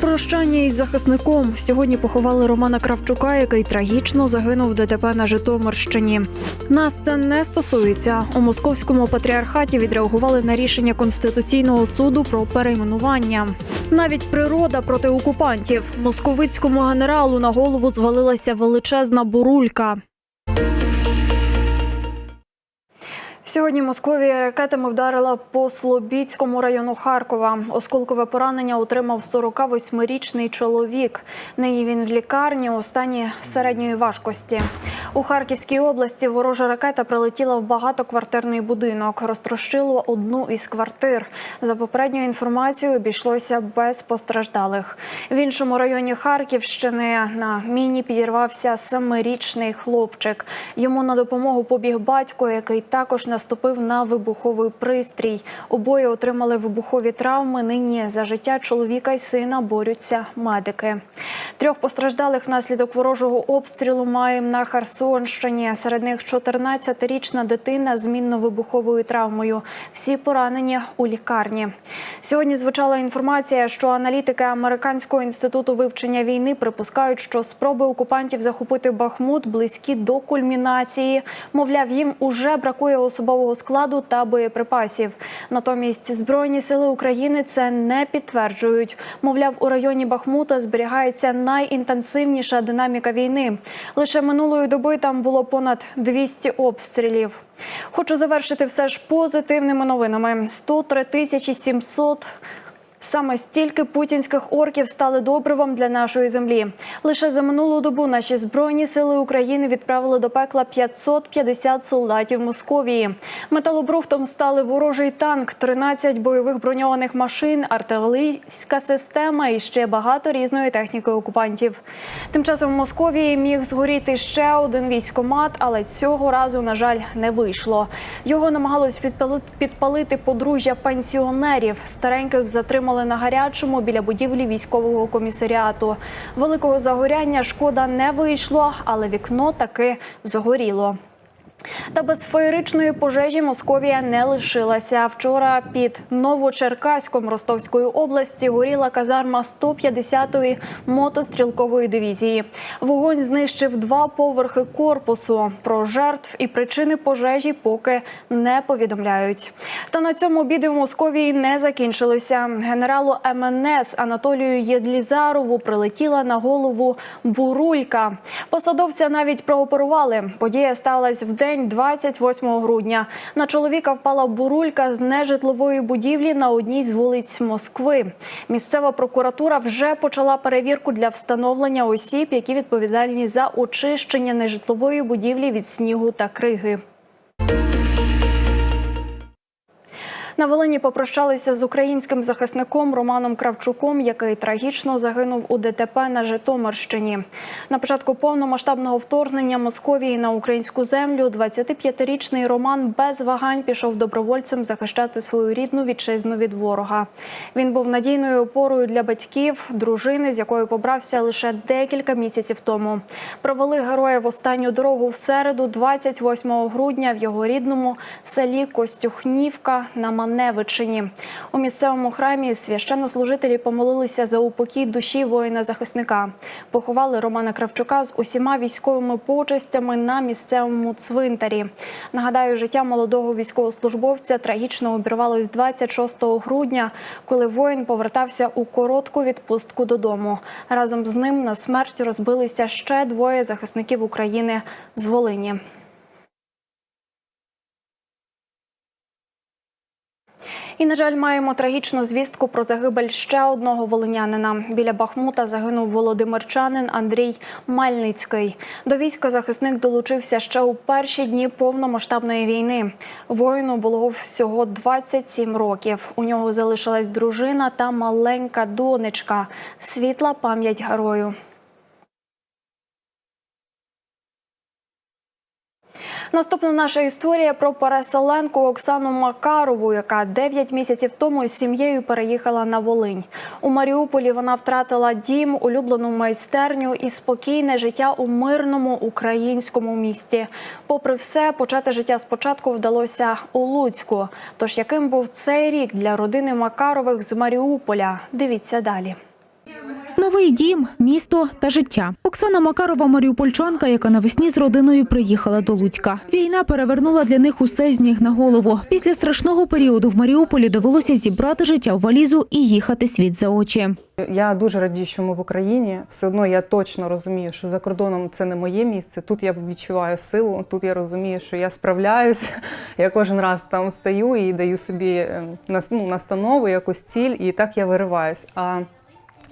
Прощання із захисником сьогодні поховали Романа Кравчука, який трагічно загинув в ДТП на Житомирщині. Нас це не стосується. У московському патріархаті відреагували на рішення конституційного суду про перейменування. Навіть природа проти окупантів московицькому генералу на голову звалилася величезна бурулька. Сьогодні Московія ракетами вдарила по Слобідському району Харкова. Осколкове поранення отримав 48-річний чоловік. Нині він в лікарні у стані середньої важкості. У Харківській області ворожа ракета прилетіла в багатоквартирний будинок, розтрощило одну із квартир. За попередньою інформацією, обійшлося без постраждалих. В іншому районі Харківщини на міні підірвався семирічний хлопчик. Йому на допомогу побіг батько, який також наступив на вибуховий пристрій. Обоє отримали вибухові травми. Нині за життя чоловіка й сина борються медики. Трьох постраждалих внаслідок ворожого обстрілу маємо на Херсонщині. Серед них 14-річна дитина з мінно-вибуховою травмою. Всі поранені у лікарні. Сьогодні звучала інформація, що аналітики Американського інституту вивчення війни припускають, що спроби окупантів захопити Бахмут близькі до кульмінації. Мовляв, їм уже бракує особового складу та боєприпасів. Натомість збройні сили України це не підтверджують. Мовляв, у районі Бахмута зберігається найінтенсивніша динаміка війни. Лише минулої доби там було понад 200 обстрілів. Хочу завершити все ж позитивними новинами: 103 тисячі 700 Саме стільки путінських орків стали добривом для нашої землі. Лише за минулу добу наші збройні сили України відправили до пекла 550 солдатів Московії. Металобрухтом стали ворожий танк, 13 бойових броньованих машин, артилерійська система і ще багато різної техніки окупантів. Тим часом в Московії міг згоріти ще один військомат, але цього разу, на жаль, не вийшло. Його намагалось підпалити, подружжя пенсіонерів. Стареньких затримали на гарячому біля будівлі військового комісаріату. Великого загоряння шкода не вийшло, але вікно таки згоріло. Та без феєричної пожежі Московія не лишилася. Вчора під Новочеркаськом Ростовської області горіла казарма 150-ї мотострілкової дивізії. Вогонь знищив два поверхи корпусу. Про жертв і причини пожежі поки не повідомляють. Та на цьому біди в Московії не закінчилися. Генералу МНС Анатолію Єдлізарову прилетіла на голову бурулька. Посадовця навіть прооперували. Подія сталася в день 28 грудня. На чоловіка впала бурулька з нежитлової будівлі на одній з вулиць Москви. Місцева прокуратура вже почала перевірку для встановлення осіб, які відповідальні за очищення нежитлової будівлі від снігу та криги. На Волині попрощалися з українським захисником Романом Кравчуком, який трагічно загинув у ДТП на Житомирщині. На початку повномасштабного вторгнення Московії на українську землю 25-річний Роман без вагань пішов добровольцем захищати свою рідну вітчизну від ворога. Він був надійною опорою для батьків, дружини, з якою побрався лише декілька місяців тому. Провели героя в останню дорогу в середу, 28 грудня, в його рідному селі Костюхнівка на Маневичині. У місцевому храмі священнослужителі помолилися за упокій душі воїна-захисника. Поховали Романа Кравчука з усіма військовими почестями на місцевому цвинтарі. Нагадаю, життя молодого військовослужбовця трагічно обірвалось 26 грудня, коли воїн повертався у коротку відпустку додому. Разом з ним на смерть розбилися ще двоє захисників України з Волині. І, на жаль, маємо трагічну звістку про загибель ще одного волинянина. Біля Бахмута загинув володимирчанин Андрій Мальницький. До війська захисник долучився ще у перші дні повномасштабної війни. Воїну було всього 27 років. У нього залишилась дружина та маленька донечка. Світла пам'ять герою. Наступна наша історія про переселенку Оксану Макарову, яка 9 місяців тому з сім'єю переїхала на Волинь. У Маріуполі вона втратила дім, улюблену майстерню і спокійне життя у мирному українському місті. Попри все, почати життя спочатку вдалося у Луцьку. Тож яким був цей рік для родини Макарових з Маріуполя? Дивіться далі. Новий дім, місто та життя. Оксана Макарова, маріупольчанка, яка навесні з родиною приїхала до Луцька. Війна перевернула для них усе з ніг на голову. Після страшного періоду в Маріуполі довелося зібрати життя в валізу і їхати світ за очі. Я дуже радію, що ми в Україні. Все одно я точно розумію, що за кордоном це не моє місце. Тут я відчуваю силу. Тут я розумію, що я справляюсь. Я кожен раз там стою і даю собі е, ну, настанову, якусь ціль, і так я вириваюсь. А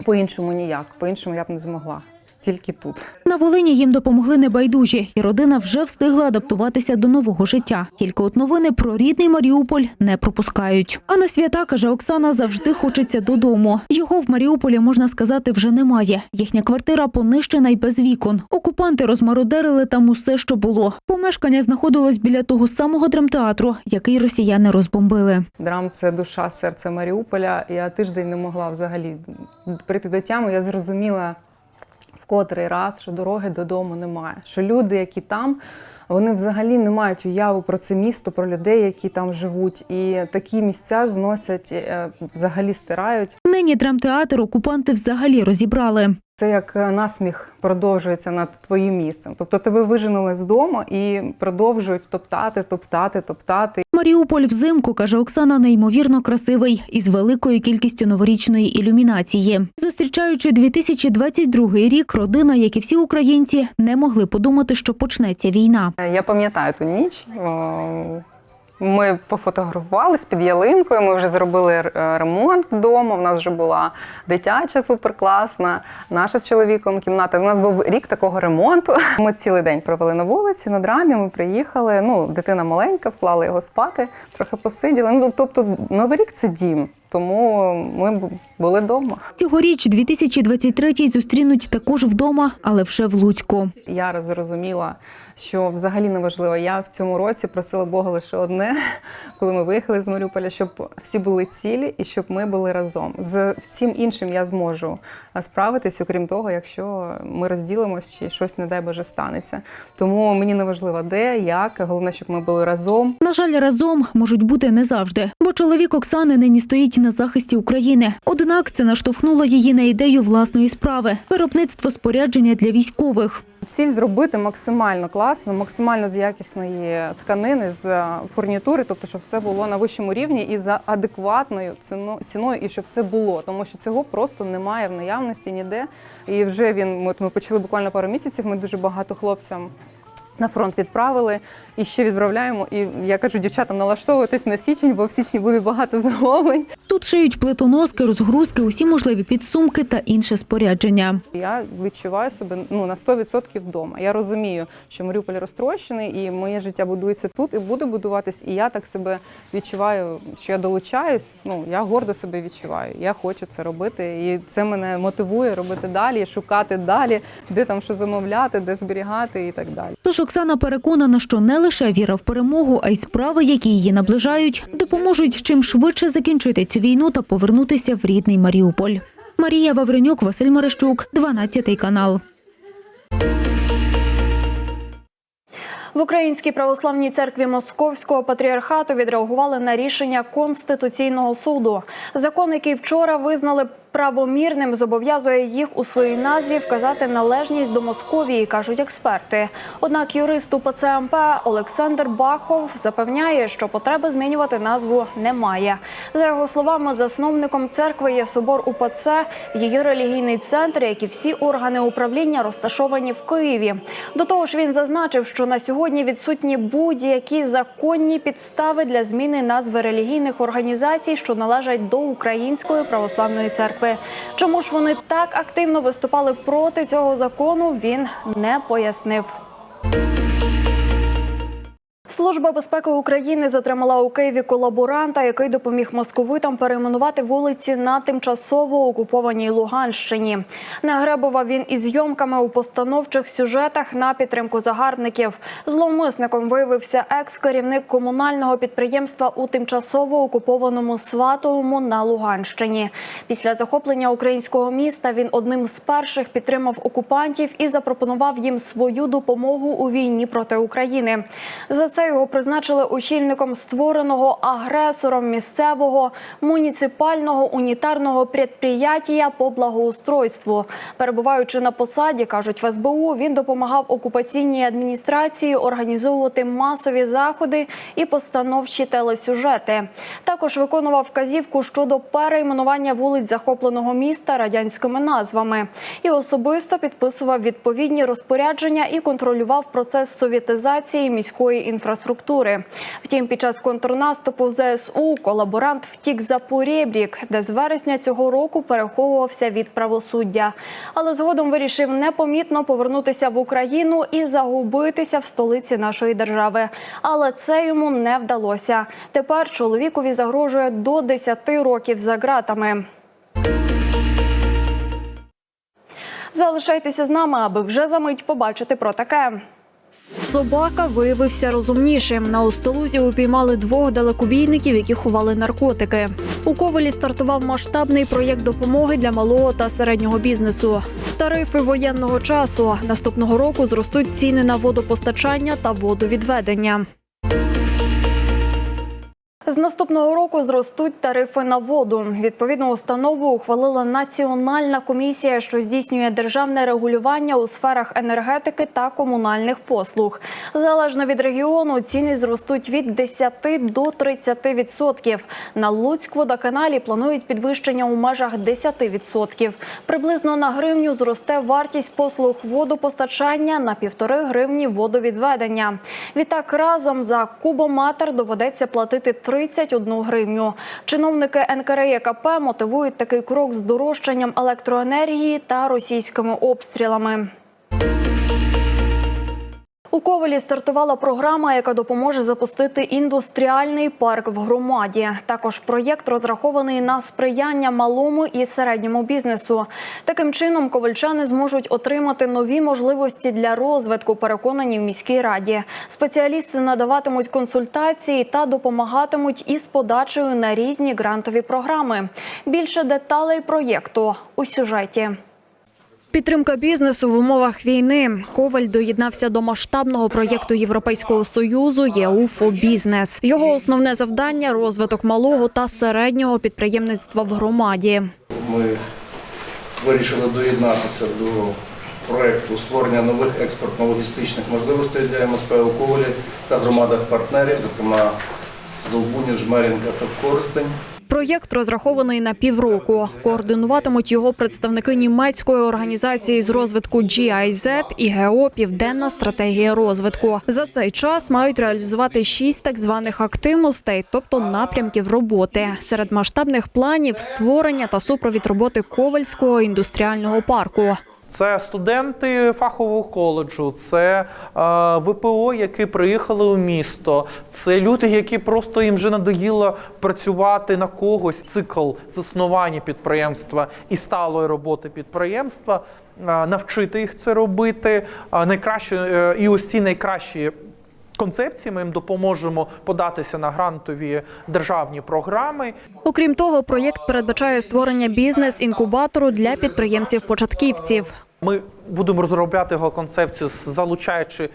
по-іншому ніяк. По-іншому я б не змогла. Тільки тут. На Волині їм допомогли небайдужі, і родина вже встигла адаптуватися до нового життя. Тільки от новини про рідний Маріуполь не пропускають. А на свята каже Оксана, завжди хочеться додому. Його в Маріуполі можна сказати вже немає. Їхня квартира понищена й без вікон. Окупанти розмародерили там усе, що було. Помешкання знаходилось біля того самого драмтеатру, який росіяни розбомбили. Драм це душа, серце Маріуполя. Я тиждень не могла взагалі прийти до тями. Я зрозуміла котрий раз, що дороги додому немає. Що люди, які там, вони взагалі не мають уяви про це місто, про людей, які там живуть. І такі місця зносять, е, взагалі стирають. Нині драмтеатр окупанти взагалі розібрали. Це як е, насміх продовжується над твоїм місцем. Тобто тебе виженили з дому і продовжують топтати, топтати, топтати. Маріуполь взимку, каже Оксана, неймовірно красивий із великою кількістю новорічної ілюмінації. Зустрічаючи 2022 рік, родина, як і всі українці, не могли подумати, що почнеться війна. Я пам'ятаю ту ніч. О, Ми пофотографувались під ялинкою. Ми вже зробили е, ремонт вдома. У нас вже була дитяча суперкласна. Наша з чоловіком кімната. У нас був рік такого ремонту. Ми цілий день провели на вулиці на драмі. Ми приїхали. Ну, дитина маленька, вклали його спати, трохи посиділи. Ну, тобто, новий рік це дім. Тому ми були вдома. Цьогоріч 2023 зустрінуть також вдома, але вже в Луцьку. Я зрозуміла, що взагалі не важливо. Я в цьому році просила Бога лише одне, коли ми виїхали з Маріуполя, щоб всі були цілі і щоб ми були разом. З всім іншим я зможу справитись, окрім того, якщо ми розділимось чи щось, не дай Боже, станеться. Тому мені не важливо, де, як. Головне, щоб ми були разом. На жаль, разом можуть бути не завжди, бо чоловік Оксани нині стоїть на захисті України. Однак це наштовхнуло її на ідею власної справи виробництво спорядження для військових. Ціль зробити максимально класно, максимально з якісної тканини, з е, фурнітури, тобто, щоб все було на вищому рівні і за адекватною ціно- ціною, і щоб це було, тому що цього просто немає в наявності ніде. І вже він от ми почали буквально пару місяців. Ми дуже багато хлопцям. На фронт відправили і ще відправляємо. І я кажу дівчатам налаштовуватись на січень, бо в січні буде багато замовлень. Тут шиють плитоноски, розгрузки, усі можливі підсумки та інше спорядження. Я відчуваю себе ну на 100% вдома. Я розумію, що Маріуполь розтрощений, і моє життя будується тут і буде будуватись. І я так себе відчуваю, що я долучаюсь. Ну я гордо себе відчуваю. Я хочу це робити, і це мене мотивує робити далі, шукати далі, де там що замовляти, де зберігати і так далі. Тож Оксана переконана, що не лише віра в перемогу, а й справи, які її наближають, допоможуть чим швидше закінчити цю війну та повернутися в рідний Маріуполь. Марія Вавренюк, Василь Мерещук, 12 канал. В Українській православній церкві Московського патріархату відреагували на рішення Конституційного суду. Закон, який вчора визнали правомірним, зобов'язує їх у своїй назві вказати належність до Московії, кажуть експерти. Однак юрист УПЦ МП Олександр Бахов запевняє, що потреби змінювати назву немає. За його словами, засновником церкви є собор УПЦ, її релігійний центр, як і всі органи управління розташовані в Києві. До того ж, він зазначив, що на сьогодні відсутні будь-які законні підстави для зміни назви релігійних організацій, що належать до Української православної церкви. Чому ж вони так активно виступали проти цього закону? Він не пояснив. Служба безпеки України затримала у Києві колаборанта, який допоміг московитам перейменувати вулиці на тимчасово окупованій Луганщині. Нагребував він із зйомками у постановчих сюжетах на підтримку загарбників. Зловмисником виявився екс-керівник комунального підприємства у тимчасово окупованому Сватовому на Луганщині. Після захоплення українського міста він одним з перших підтримав окупантів і запропонував їм свою допомогу у війні проти України. За це його призначили очільником створеного агресором місцевого муніципального унітарного предприятія по благоустройству. Перебуваючи на посаді, кажуть в СБУ, він допомагав окупаційній адміністрації організовувати масові заходи і постановчі телесюжети. Також виконував вказівку щодо перейменування вулиць захопленого міста радянськими назвами і особисто підписував відповідні розпорядження і контролював процес совєтизації міської інфраструктури. Втім, під час контрнаступу ЗСУ колаборант втік за порєбрік, де з вересня цього року переховувався від правосуддя. Але згодом вирішив непомітно повернутися в Україну і загубитися в столиці нашої держави. Але це йому не вдалося. Тепер чоловікові загрожує до 10 років за ґратами. Залишайтеся з нами, аби вже за мить побачити про таке. Собака виявився розумнішим. На Остолузі упіймали двох далекобійників, які ховали наркотики. У Ковелі стартував масштабний проєкт допомоги для малого та середнього бізнесу. Тарифи воєнного часу наступного року зростуть ціни на водопостачання та водовідведення. Наступного року зростуть тарифи на воду. Відповідну установу ухвалила Національна комісія, що здійснює державне регулювання у сферах енергетики та комунальних послуг. Залежно від регіону, ціни зростуть від 10 до 30 відсотків. На Луцьк-водоканалі планують підвищення у межах 10 відсотків. Приблизно на гривню зросте вартість послуг водопостачання на півтори гривні водовідведення. Відтак разом за кубометр доведеться платити 31 гривню. Чиновники НКРЕКП мотивують такий крок з дорожчанням електроенергії та російськими обстрілами. У Ковелі стартувала програма, яка допоможе запустити індустріальний парк в громаді. Також проєкт розрахований на сприяння малому і середньому бізнесу. Таким чином, ковальчани зможуть отримати нові можливості для розвитку. Переконані в міській раді. Спеціалісти надаватимуть консультації та допомагатимуть із подачею на різні грантові програми. Більше деталей проєкту у сюжеті. Підтримка бізнесу в умовах війни. Коваль доєднався до масштабного проєкту Європейського союзу ЄУФО Бізнес. Його основне завдання розвиток малого та середнього підприємництва в громаді. Ми вирішили доєднатися до проекту створення нових експортно-логістичних можливостей для МСП у Ковалі та громадах партнерів, зокрема Долбунів, Жмерінка та Користень. Проєкт розрахований на півроку. Координуватимуть його представники німецької організації з розвитку GIZ і ГЕО Південна стратегія розвитку. За цей час мають реалізувати шість так званих активностей, тобто напрямків роботи. Серед масштабних планів створення та супровід роботи Ковальського індустріального парку. Це студенти фахового коледжу, це е, ВПО, які приїхали у місто, це люди, які просто їм вже надоїло працювати на когось. Цикл заснування підприємства і сталої роботи підприємства, е, навчити їх це робити. Е, найкраще е, і ось ці найкращі. Концепції ми їм допоможемо податися на грантові державні програми. Окрім того, проєкт передбачає створення бізнес-інкубатору для підприємців-початківців. Ми будемо розробляти його концепцію, залучаючи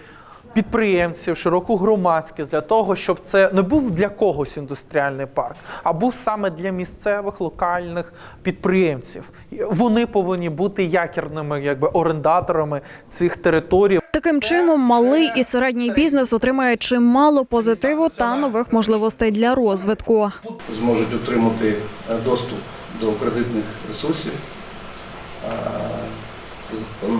підприємців, широку громадськість для того, щоб це не був для когось індустріальний парк, а був саме для місцевих локальних підприємців. Вони повинні бути якірними, якби орендаторами цих територій. Таким чином, малий і середній бізнес отримає чимало позитиву та нових можливостей для розвитку. Зможуть отримати е, доступ до кредитних ресурсів е,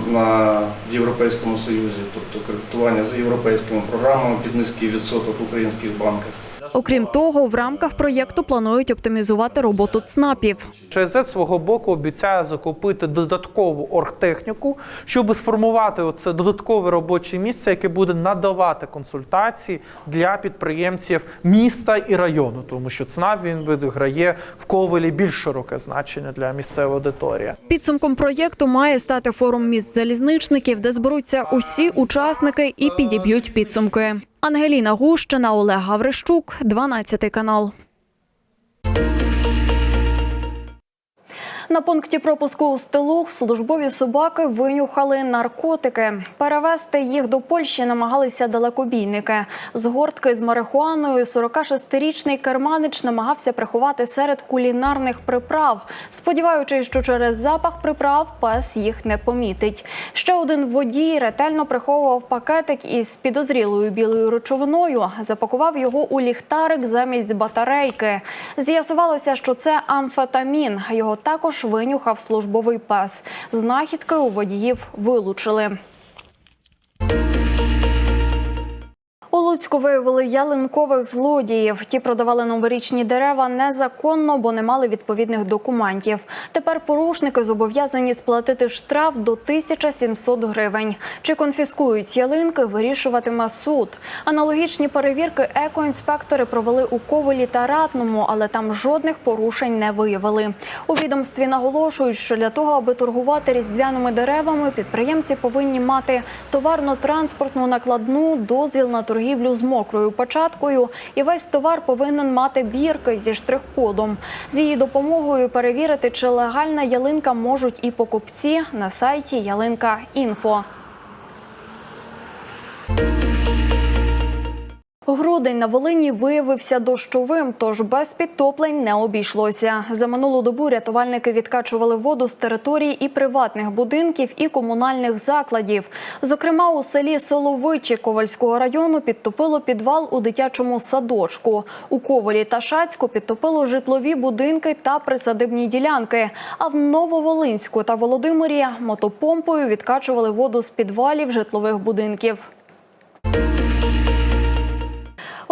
на Європейському Союзі, тобто кредитування за європейськими програмами під низький відсоток в українських банках. Окрім того, в рамках проєкту планують оптимізувати роботу ЦНАПів. ЧСЗ свого боку обіцяє закупити додаткову оргтехніку, щоб сформувати оце додаткове робоче місце, яке буде надавати консультації для підприємців міста і району, тому що ЦНАП він відіграє в Ковелі більш широке значення для місцевої аудиторії. Підсумком проєкту має стати форум міст залізничників, де зберуться усі учасники і підіб'ють підсумки. Ангеліна Гущина, Олег Гаврищук, 12 канал. На пункті пропуску у Стилух службові собаки винюхали наркотики. Перевезти їх до Польщі намагалися далекобійники. З гортки з марихуаною 46-річний керманич намагався приховати серед кулінарних приправ, сподіваючись, що через запах приправ пес їх не помітить. Ще один водій ретельно приховував пакетик із підозрілою білою речовиною, запакував його у ліхтарик замість батарейки. З'ясувалося, що це амфетамін. Його також винюхав службовий пес. Знахідки у водіїв вилучили. Луцьку виявили ялинкових злодіїв. Ті продавали новорічні дерева незаконно, бо не мали відповідних документів. Тепер порушники зобов'язані сплатити штраф до 1700 гривень. Чи конфіскують ялинки, вирішуватиме суд. Аналогічні перевірки екоінспектори провели у Ковелі та Ратному, але там жодних порушень не виявили. У відомстві наголошують, що для того, аби торгувати різдвяними деревами, підприємці повинні мати товарно-транспортну накладну, дозвіл на торгівлю з мокрою початкою, і весь товар повинен мати бірки зі штрих-кодом. З її допомогою перевірити, чи легальна ялинка можуть і покупці на сайті Ялинка Інфо. Грудень на Волині виявився дощовим, тож без підтоплень не обійшлося. За минулу добу рятувальники відкачували воду з території і приватних будинків, і комунальних закладів. Зокрема, у селі Соловичі Ковальського району підтопило підвал у дитячому садочку. У Ковалі та Шацьку підтопило житлові будинки та присадибні ділянки. А в Нововолинську та Володимирі мотопомпою відкачували воду з підвалів житлових будинків.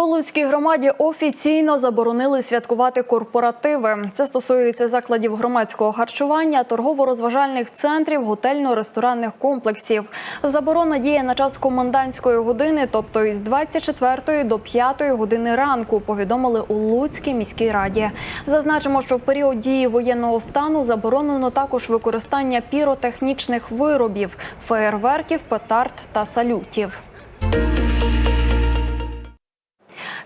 У Луцькій громаді офіційно заборонили святкувати корпоративи. Це стосується закладів громадського харчування, торгово-розважальних центрів, готельно-ресторанних комплексів. Заборона діє на час комендантської години, тобто із 24 до 5 години ранку. Повідомили у Луцькій міській раді. Зазначимо, що в період дії воєнного стану заборонено також використання піротехнічних виробів, феєрверків, петард та салютів.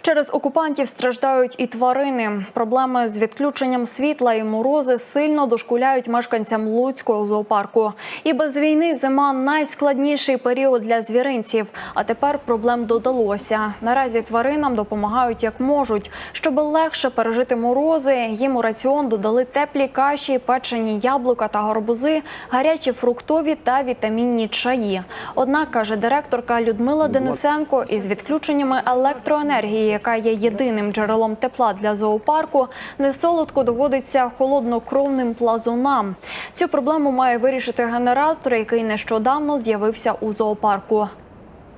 Через окупантів страждають і тварини. Проблеми з відключенням світла і морози сильно дошкуляють мешканцям Луцького зоопарку. І без війни зима найскладніший період для звіринців. А тепер проблем додалося. Наразі тваринам допомагають як можуть. Щоб легше пережити морози, їм у раціон додали теплі каші, печені яблука та гарбузи, гарячі фруктові та вітамінні чаї. Однак каже директорка Людмила Денисенко, із відключеннями електроенергії, яка є єдиним джерелом тепла для зоопарку, несолодко доводиться холоднокровним плазунам. Цю проблему має вирішити генератор, який нещодавно з'явився у зоопарку.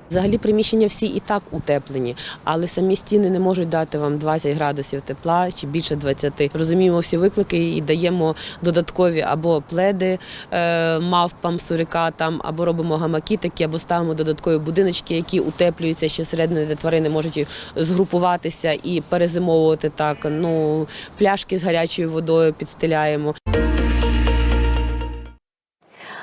Взагалі приміщення всі і так утеплені, але самі стіни не можуть дати вам 20 градусів тепла чи більше 20. Розуміємо всі виклики і даємо додаткові або пледи е, мавпам, сурикатам, або робимо гамаки такі, або ставимо додаткові будиночки, які утеплюються ще всередині, де тварини можуть згрупуватися і перезимовувати так. Ну пляшки з гарячою водою підстеляємо.